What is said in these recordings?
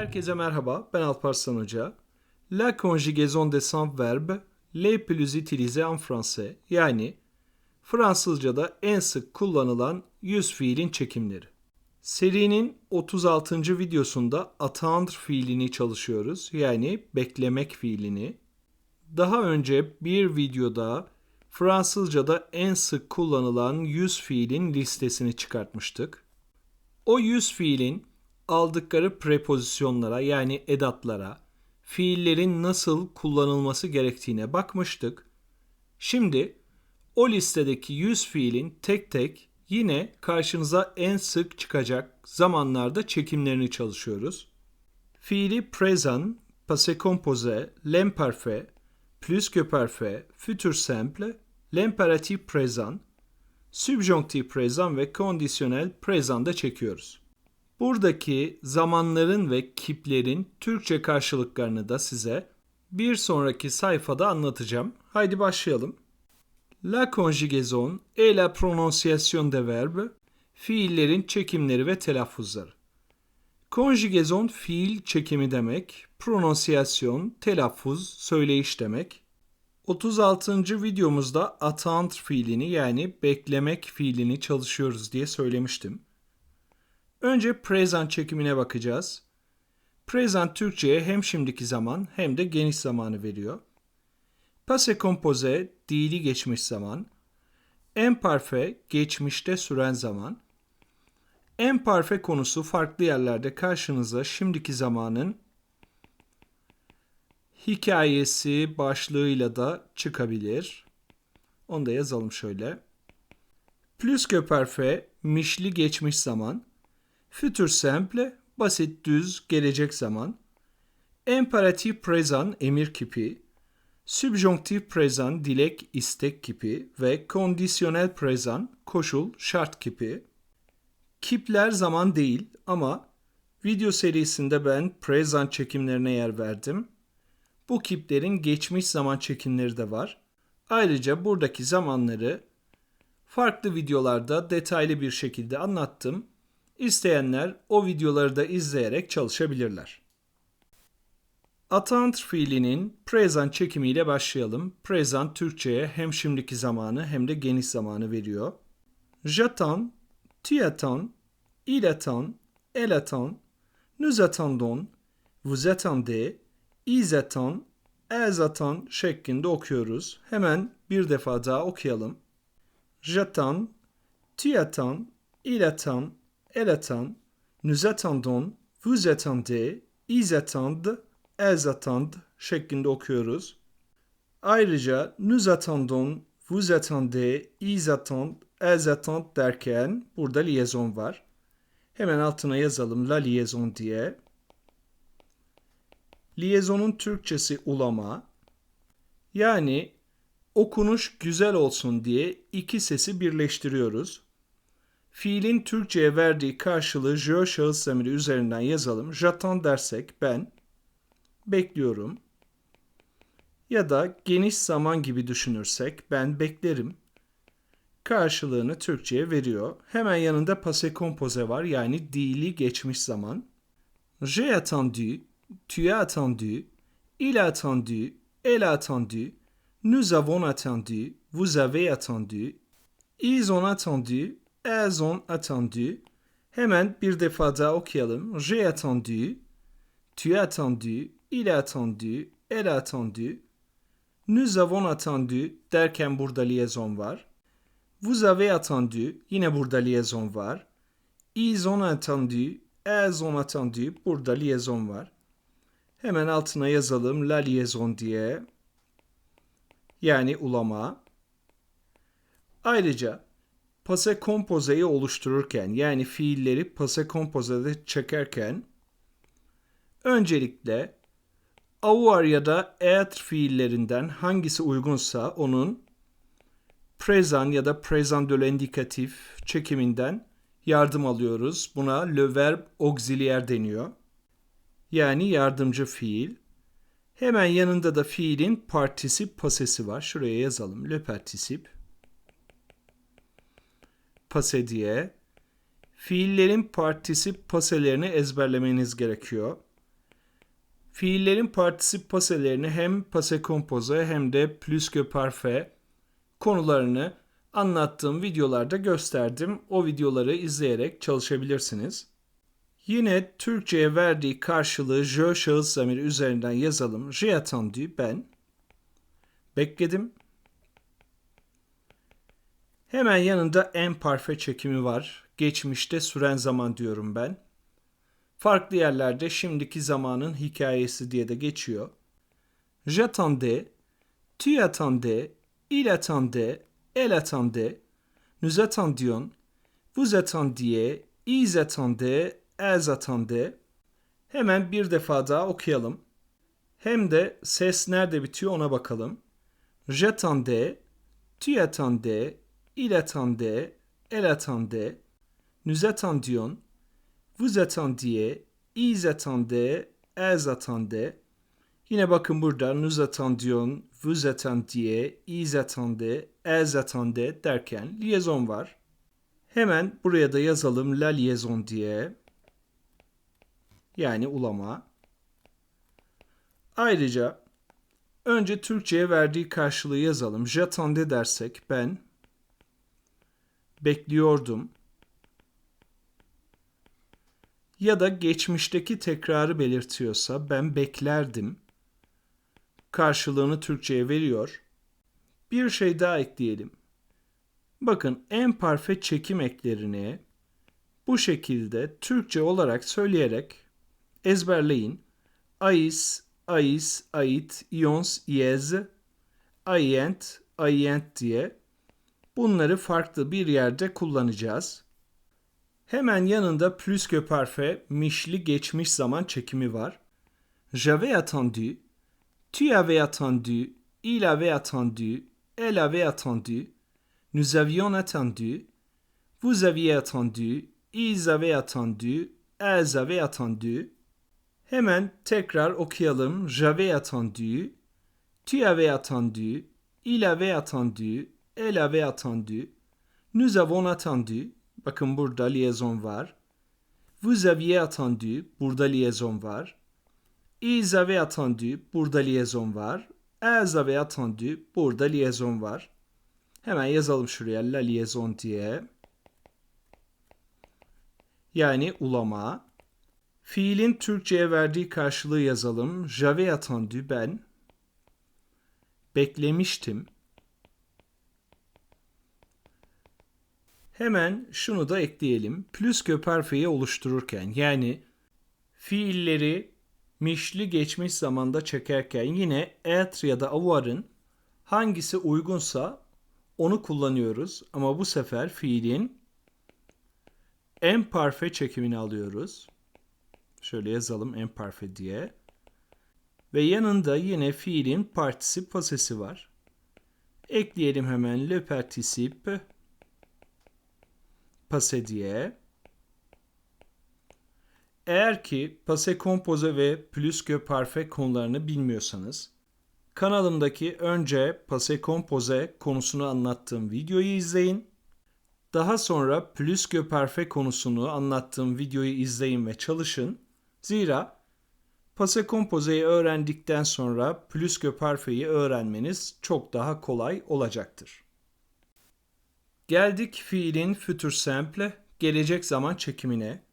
Herkese merhaba, ben Alparslan Hoca. La conjugaison des cinq verbes les plus utilisés en français yani Fransızca'da en sık kullanılan yüz fiilin çekimleri. Serinin 36. videosunda attendre fiilini çalışıyoruz yani beklemek fiilini. Daha önce bir videoda Fransızca'da en sık kullanılan yüz fiilin listesini çıkartmıştık. O yüz fiilin aldıkları prepozisyonlara yani edatlara, fiillerin nasıl kullanılması gerektiğine bakmıştık. Şimdi o listedeki yüz fiilin tek tek yine karşınıza en sık çıkacak zamanlarda çekimlerini çalışıyoruz. Fiili présent, passé composé, l'imparfait, plus que parfait, futur simple, l'impératif présent, subjonctif présent ve conditionnel présent'da çekiyoruz. Buradaki zamanların ve kiplerin Türkçe karşılıklarını da size bir sonraki sayfada anlatacağım. Haydi başlayalım. La conjugaison et la prononciation des verbes fiillerin çekimleri ve telaffuzları. Conjugaison fiil çekimi demek, prononciation telaffuz, söyleyiş demek. 36. videomuzda attendre fiilini yani beklemek fiilini çalışıyoruz diye söylemiştim. Önce present çekimine bakacağız. Present Türkçe'ye hem şimdiki zaman hem de geniş zamanı veriyor. Passé composé dili geçmiş zaman. Imparfait geçmişte süren zaman. Imparfait konusu farklı yerlerde karşınıza şimdiki zamanın hikayesi başlığıyla da çıkabilir. Onu da yazalım şöyle. Plus que parfait, mişli geçmiş zaman. Futur simple, basit düz gelecek zaman. Imperatif présent, emir kipi. Subjonctif présent, dilek, istek kipi ve kondisyonel présent, koşul, şart kipi. Kipler zaman değil ama video serisinde ben present çekimlerine yer verdim. Bu kiplerin geçmiş zaman çekimleri de var. Ayrıca buradaki zamanları farklı videolarda detaylı bir şekilde anlattım. İsteyenler o videoları da izleyerek çalışabilirler. Attendre fiilinin present çekimiyle başlayalım. Present Türkçe'ye hem şimdiki zamanı hem de geniş zamanı veriyor. J'attends, tu attends, il attend, elle attend, nous attendons, vous attendez, ils attendent, elles attendent şeklinde okuyoruz. Hemen bir defa daha okuyalım. J'attends, tu attends, il attend, elle attend, nous attendons, vous attendez, ils attendent, elles attendent şeklinde okuyoruz. Ayrıca nous attendons, vous attendez, ils attendent, elles attendent derken burada liaison var. Hemen altına yazalım la liaison diye. Liaison'un Türkçesi ulama. Yani okunuş güzel olsun diye iki sesi birleştiriyoruz. Fiilin Türkçe'ye verdiği karşılığı je şahıs zamiri üzerinden yazalım. J'attends dersek ben bekliyorum. Ya da geniş zaman gibi düşünürsek ben beklerim. Karşılığını Türkçe'ye veriyor. Hemen yanında passé composé var yani dili geçmiş zaman. J'ai attendu, tu as attendu, il a attendu, elle a attendu, nous avons attendu, vous avez attendu, ils ont attendu, elles ont attendu. Hemen bir defa daha okuyalım. J'ai attendu, tu as attendu, il a attendu, elle a attendu. Nous avons attendu derken burada liaison var. Vous avez attendu yine burada liaison var. Ils ont attendu, elles ont attendu burada liaison var. Hemen altına yazalım la liaison diye. Yani ulama. Ayrıca pase kompozeyi oluştururken yani fiilleri pase kompozede çekerken öncelikle avoir ya da être fiillerinden hangisi uygunsa onun present ya da present de l'indikatif çekiminden yardım alıyoruz. Buna le verbe auxiliaire deniyor. Yani yardımcı fiil. Hemen yanında da fiilin partisip pasesi var. Şuraya yazalım. Le partisip. Pase diye. Fiillerin partisip paselerini ezberlemeniz gerekiyor. Fiillerin partisip paselerini hem passé composé hem de plus que parfait konularını anlattığım videolarda gösterdim. O videoları izleyerek çalışabilirsiniz. Yine Türkçe'ye verdiği karşılığı je şahıs zamiri üzerinden yazalım. J'ai ben. Bekledim. Hemen yanında en parfe çekimi var. Geçmişte süren zaman diyorum ben. Farklı yerlerde şimdiki zamanın hikayesi diye de geçiyor. J'attendais, tu attendais, il attendait, elle attendait, nous attendions, vous attendiez, ils attendaient, elles attendaient. Hemen bir defa daha okuyalım. Hem de ses nerede bitiyor ona bakalım. J'attendais, tu attendais, il attendait, elle attendait, nous attendions, vous attendiez, ils attendaient, elles attendaient. Yine bakın burada nous attendions, vous attendiez, ils attendaient, elles attendaient derken liaison var. Hemen buraya da yazalım la liaison diye. Yani ulama. Ayrıca önce Türkçe'ye verdiği karşılığı yazalım. J'attendais dersek ben bekliyordum. Ya da geçmişteki tekrarı belirtiyorsa ben beklerdim. Karşılığını Türkçe'ye veriyor. Bir şey daha ekleyelim. Bakın en parfe çekim eklerini bu şekilde Türkçe olarak söyleyerek ezberleyin. Ais, ais, ait, ions, iez, aient, aient diye bunları farklı bir yerde kullanacağız. Hemen yanında plus que parfait mişli geçmiş zaman çekimi var. J'avais attendu, tu avais attendu, il avait attendu, elle avait attendu, nous avions attendu, vous aviez attendu, ils avaient attendu, elles avaient attendu. Hemen tekrar okuyalım. J'avais attendu, tu avais attendu, il avait attendu, elle avait attendu, nous avons attendu, bakın burada liaison var. Vous aviez attendu, burada liaison var. Ils avaient attendu, burada liaison var. Elles avaient attendu, burada liaison var. Hemen yazalım şuraya la liaison diye. Yani ulama. Fiilin Türkçe'ye verdiği karşılığı yazalım. J'avais attendu ben. Beklemiştim. Hemen şunu da ekleyelim. Plus parfait'i oluştururken yani fiilleri mişli geçmiş zamanda çekerken yine être ya da avoir'ın hangisi uygunsa onu kullanıyoruz. Ama bu sefer fiilin en parfe çekimini alıyoruz. Şöyle yazalım en parfe diye. Ve yanında yine fiilin partisip pasesi var. Ekleyelim hemen le participe passé diye. Eğer ki passé composé ve plus que parfait konularını bilmiyorsanız kanalımdaki önce passé composé konusunu anlattığım videoyu izleyin. Daha sonra plus que parfait konusunu anlattığım videoyu izleyin ve çalışın. Zira passé composé'yi öğrendikten sonra plus que parfait'i öğrenmeniz çok daha kolay olacaktır. Geldik fiilin futur simple, gelecek zaman çekimine.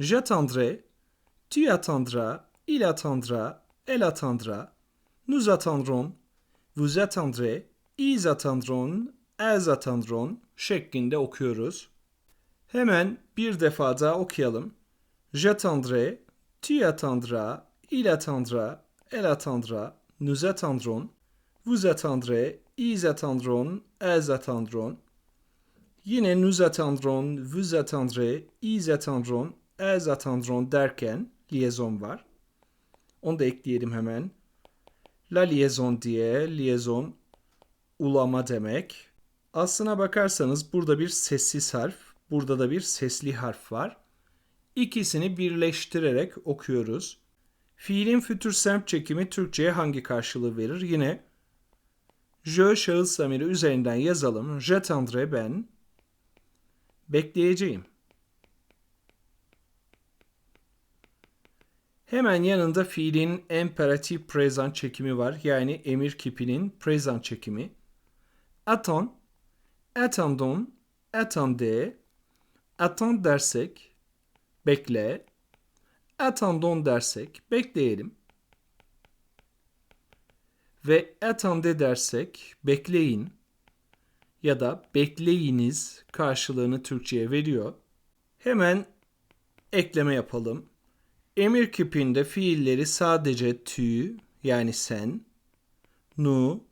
J'attendrai, tu attendras, il attendra, elle attendra, nous attendrons, vous attendrez, ils attendront, elles attendront şeklinde okuyoruz. Hemen bir defa daha okuyalım. J'attendrai, tu attendras, il attendra, elle attendra, nous attendrons, vous attendrez, ils attendront, elles attendront. Yine nous attendrons, vous attendrez, ils attendront, elles attendront derken liaison var. Onu da ekleyelim hemen. La liaison diye liaison ulama demek. Aslına bakarsanız burada bir sessiz harf, burada da bir sesli harf var. İkisini birleştirerek okuyoruz. Fiilin fütür semt çekimi Türkçe'ye hangi karşılığı verir? Yine je şahıs zamiri üzerinden yazalım. J'attendrai ben. Bekleyeceğim. Hemen yanında fiilin imperatif present çekimi var. Yani emir kipinin present çekimi. Attend, attendons, attendez, attend dersek bekle, attendons dersek bekleyelim ve attendez dersek bekleyin ya da bekleyiniz karşılığını Türkçe'ye veriyor. Hemen ekleme yapalım. Emir kipinde fiilleri sadece tü yani sen, nu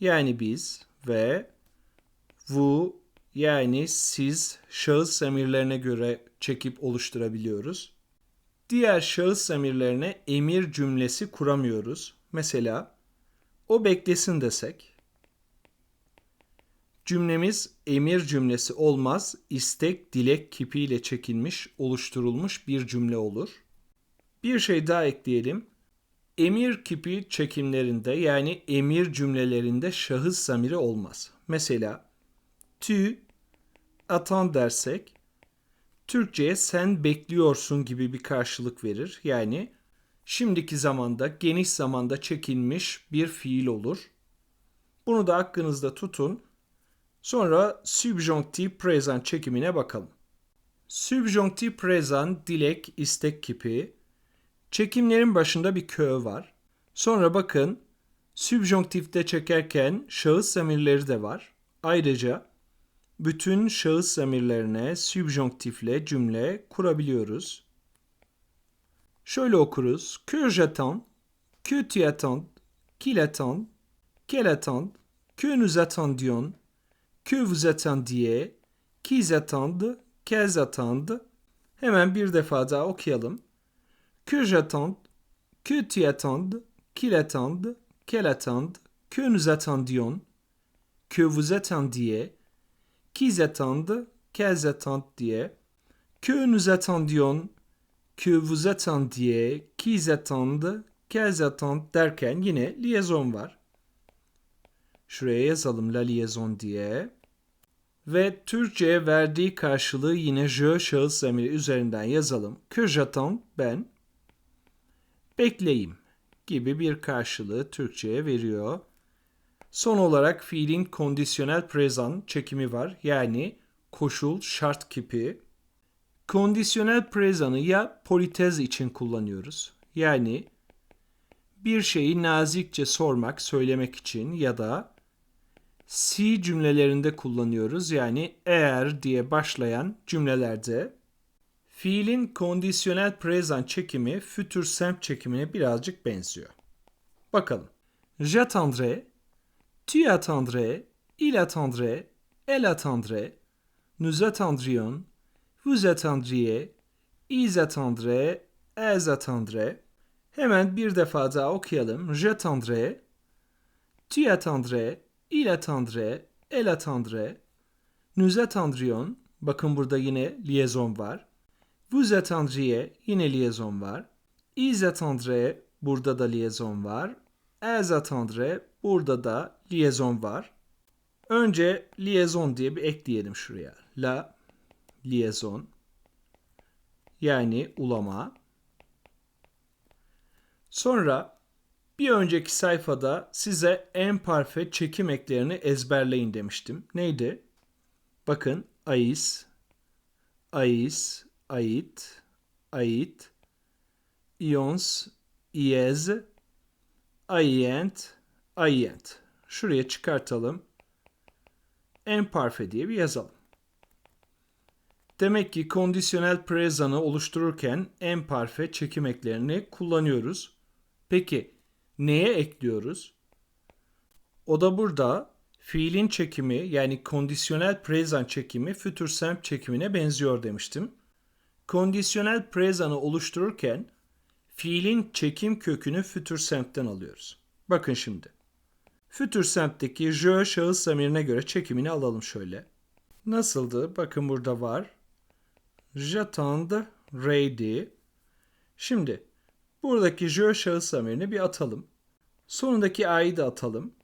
yani biz ve vu yani siz şahıs emirlerine göre çekip oluşturabiliyoruz. Diğer şahıs emirlerine emir cümlesi kuramıyoruz. Mesela o beklesin desek cümlemiz emir cümlesi olmaz, istek, dilek kipiyle çekilmiş, oluşturulmuş bir cümle olur. Bir şey daha ekleyelim. Emir kipi çekimlerinde yani emir cümlelerinde şahıs zamiri olmaz. Mesela tu atan dersek Türkçe'ye sen bekliyorsun gibi bir karşılık verir. Yani şimdiki zamanda geniş zamanda çekilmiş bir fiil olur. Bunu da aklınızda tutun. Sonra subjonktif present çekimine bakalım. Subjonktif present dilek, istek kipi. Çekimlerin başında bir kö var. Sonra bakın subjonktifte çekerken şahıs zamirleri de var. Ayrıca bütün şahıs zamirlerine subjonktifle cümle kurabiliyoruz. Şöyle okuruz. Que j'attends, que tu attends, qu'il attend, qu'elle attend, que nous attendions, que vous attendiez, qu'ils attendent, qu'elles attendent. Hemen bir defa daha okuyalım. Que j'attende, que tu attendes, qu'il attende, qu'elle attende, que nous attendions, que vous attendiez, qu'ils attendent, qu'elles attendent diye, que nous attendions, que vous attendiez, qu'ils attendent, qu'elles attendent derken yine liaison var. Şuraya yazalım la liaison diye. Ve Türkçe'ye verdiği karşılığı yine je şahıs zamiri üzerinden yazalım. Que j'attends ben. Bekleyim gibi bir karşılığı Türkçe'ye veriyor. Son olarak fiilin kondisyonel present çekimi var. Yani koşul, şart kipi. Kondisyonel present'ı ya politez için kullanıyoruz. Yani bir şeyi nazikçe sormak, söylemek için ya da si cümlelerinde kullanıyoruz. Yani eğer diye başlayan cümlelerde fiilin kondisyonel present çekimi future simple çekimine birazcık benziyor. Bakalım. J'attendrai, tu attendrais, il attendrait, elle attendrait, nous attendrions, vous attendriez, ils attendraient, elles attendraient. Hemen bir defa daha okuyalım. J'attendrai, tu attendrais, il attendrait, elle attendrait, nous attendrions, bakın burada yine liaison var. Vous attendriez, yine liaison var. Ils attendraient, burada da liaison var. Elles attendraient, burada da liaison var. Önce liaison diye bir ekleyelim şuraya. La liaison yani ulama. Sonra bir önceki sayfada size en parfe çekim eklerini ezberleyin demiştim. Neydi? Bakın ais, ais, ait, ait, ions, iez, aient, aient. Şuraya çıkartalım. En parfe diye bir yazalım. Demek ki kondisyonel present'ı oluştururken en parfe çekim eklerini kullanıyoruz. Peki neye ekliyoruz? O da burada fiilin çekimi yani kondisyonel present çekimi future simple çekimine benziyor demiştim. Kondisyonel present'ı oluştururken fiilin çekim kökünü future simple'den alıyoruz. Bakın şimdi. Future simple'deki je şahıs zamirine göre çekimini alalım şöyle. Nasıldı? Bakın burada var. J'attend ready. Şimdi buradaki je şahıs zamirini bir atalım. Sonundaki a'yı da atalım.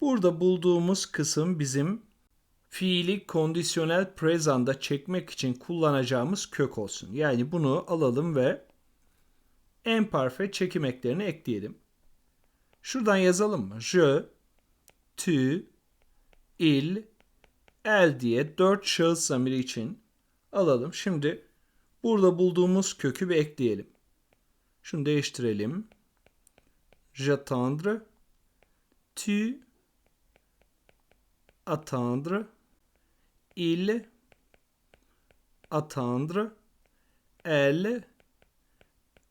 Burada bulduğumuz kısım bizim fiili kondisyonel present'da çekmek için kullanacağımız kök olsun. Yani bunu alalım ve imparfait çekim eklerini ekleyelim. Şuradan yazalım mı? Je, tu, il, el diye dört şahıs zamiri için alalım. Şimdi burada bulduğumuz kökü bir ekleyelim. Şunu değiştirelim. J'attendre, tu, attendre, il, attendre, elle,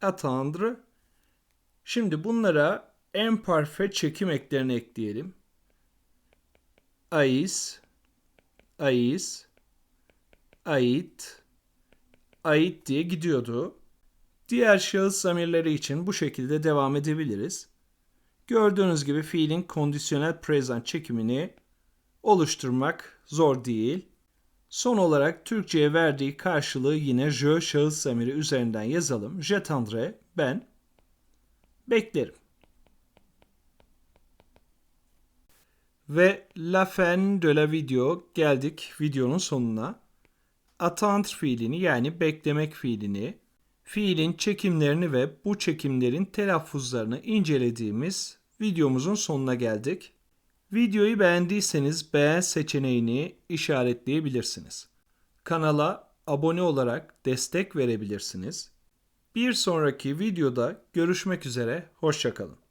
attendre. Şimdi bunlara imparfait çekim eklerini ekleyelim. Ais, ais, ait, ait diye gidiyordu. Diğer şahıs zamirleri için bu şekilde devam edebiliriz. Gördüğünüz gibi fiilin kondisyonel present çekimini oluşturmak zor değil. Son olarak Türkçe'ye verdiği karşılığı yine je şahıs zamiri üzerinden yazalım. J'attendrai, ben beklerim. Ve la fin de la video geldik videonun sonuna. Attendre fiilini yani beklemek fiilini, fiilin çekimlerini ve bu çekimlerin telaffuzlarını incelediğimiz videomuzun sonuna geldik. Videoyu beğendiyseniz beğen seçeneğini işaretleyebilirsiniz. Kanala abone olarak destek verebilirsiniz. Bir sonraki videoda görüşmek üzere, hoşçakalın.